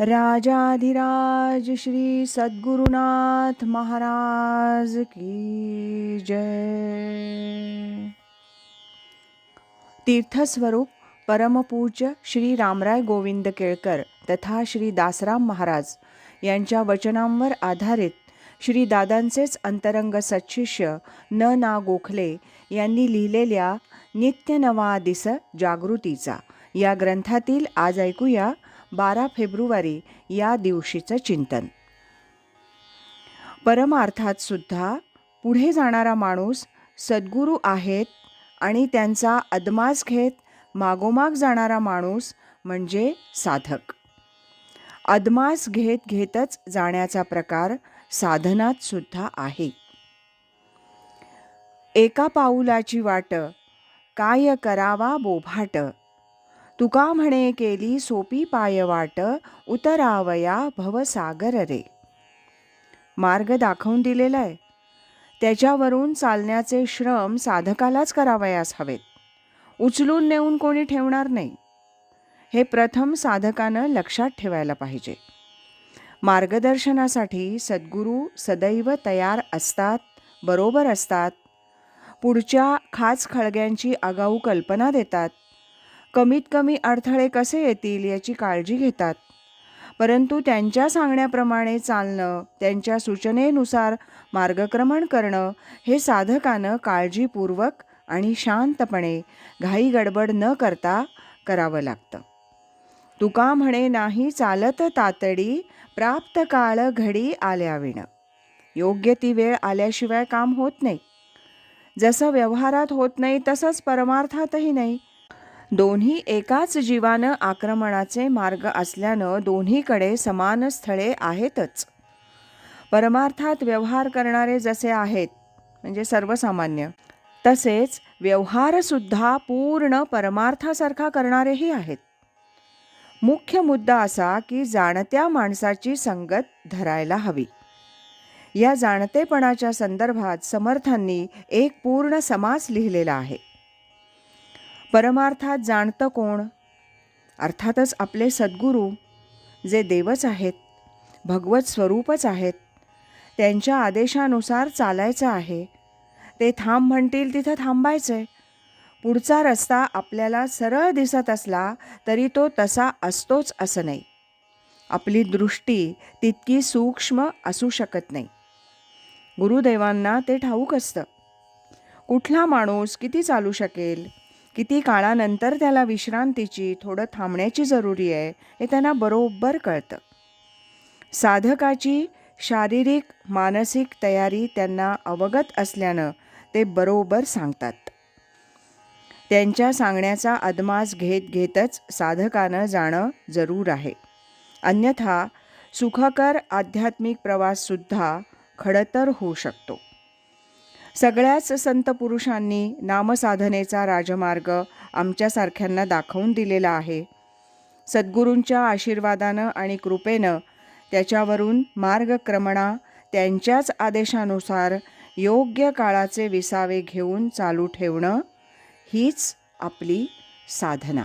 राजाधिराज श्री सद्गुरुनाथ महाराज की जय। तीर्थस्वरूप परमपूज्य श्री रामराय गोविंद केळकर तथा श्री दासराम महाराज यांच्या वचनांवर आधारित श्री दादांचेच अंतरंग सच्शिष्य न ना गोखले यांनी लिहिलेल्या नित्यनवा दिस जागृतीचा या ग्रंथातील आज ऐकूया बारा फेब्रुवारी या दिवशीचं चिंतन. परमार्थात सुद्धा पुढे जाणारा माणूस सद्गुरू आहेत आणि त्यांचा अदमास घेत मागोमाग जाणारा माणूस म्हणजे साधक. अदमास घेत घेतच जाण्याचा प्रकार साधनात सुद्धा आहे. एका पाऊलाची वाट काय करावा बोभाट तुका म्हणे केली सोपी पाय वाट उतरावया भवसागर रे मार्ग दाखवून दिलेला आहे. त्याच्यावरून चालण्याचे श्रम साधकालाच करावयास हवेत. उचलून नेऊन कोणी ठेवणार नाही. हे प्रथम साधकानं लक्षात ठेवायला पाहिजे. मार्गदर्शनासाठी सद्गुरू सदैव तयार असतात बरोबर असतात. पुढच्या खास खळग्यांची आगाऊ कल्पना देतात. कमीत कमी अडथळे कसे येतील याची काळजी घेतात. परंतु त्यांच्या सांगण्याप्रमाणे चालणं त्यांच्या सूचनेनुसार मार्गक्रमण करणं हे साधकानं काळजीपूर्वक आणि शांतपणे घाई गडबड न करता करावं लागतं. तुका म्हणे नाही चालत तातडी प्राप्त काळ घडी आल्याविण. योग्य ती वेळ आल्याशिवाय काम होत नाही. जसं व्यवहारात होत नाही तसंच परमार्थातही नाही. दोन्ही एकाच जीवानं आक्रमणाचे मार्ग असल्यानं दोन्हीकडे समान स्थळे आहेतच. परमार्थात व्यवहार करणारे जसे आहेत म्हणजे सर्वसामान्य तसेच व्यवहारसुद्धा पूर्ण परमार्थासारखा करणारेही आहेत. मुख्य मुद्दा असा की जाणत्या माणसाची संगत धरायला हवी. या जाणतेपणाच्या संदर्भात समर्थांनी एक पूर्ण समास लिहिलेला आहे. परमार्थात जाणतं कोण? अर्थातच आपले सद्गुरू जे देवच आहेत भगवत स्वरूपच आहेत त्यांच्या आदेशानुसार चालायचं आहे. ते थांब म्हणतील तिथं थांबायचं आहे पुढचा रस्ता आपल्याला सरळ दिसत असला तरी तो तसा असतोच असं नाही. आपली दृष्टी तितकी सूक्ष्म असू शकत नाही. गुरुदेवांना ते ठाऊक असतं. कुठला माणूस किती चालू शकेल? किती काळानंतर त्याला विश्रांतीची थोडं थांबण्याची जरुरी आहे हे त्यांना बरोबर कळतं. साधकाची शारीरिक मानसिक तयारी त्यांना अवगत असल्यानं ते बरोबर सांगतात. त्यांच्या सांगण्याचा अदमास घेत घेतच साधकानं जाणं जरूर आहे. अन्यथा सुखकर आध्यात्मिक प्रवाससुद्धा खडतर होऊ शकतो. सगळ्याच संत पुरुषांनी नामसाधनेचा राजमार्ग आमच्यासारख्यांना दाखवून दिलेला आहे. सद्गुरूंच्या आशीर्वादानं आणि कृपेनं त्याच्यावरून मार्गक्रमणा त्यांच्याच आदेशानुसार योग्य काळाचे विसावे घेऊन चालू ठेवणं हीच आपली साधना.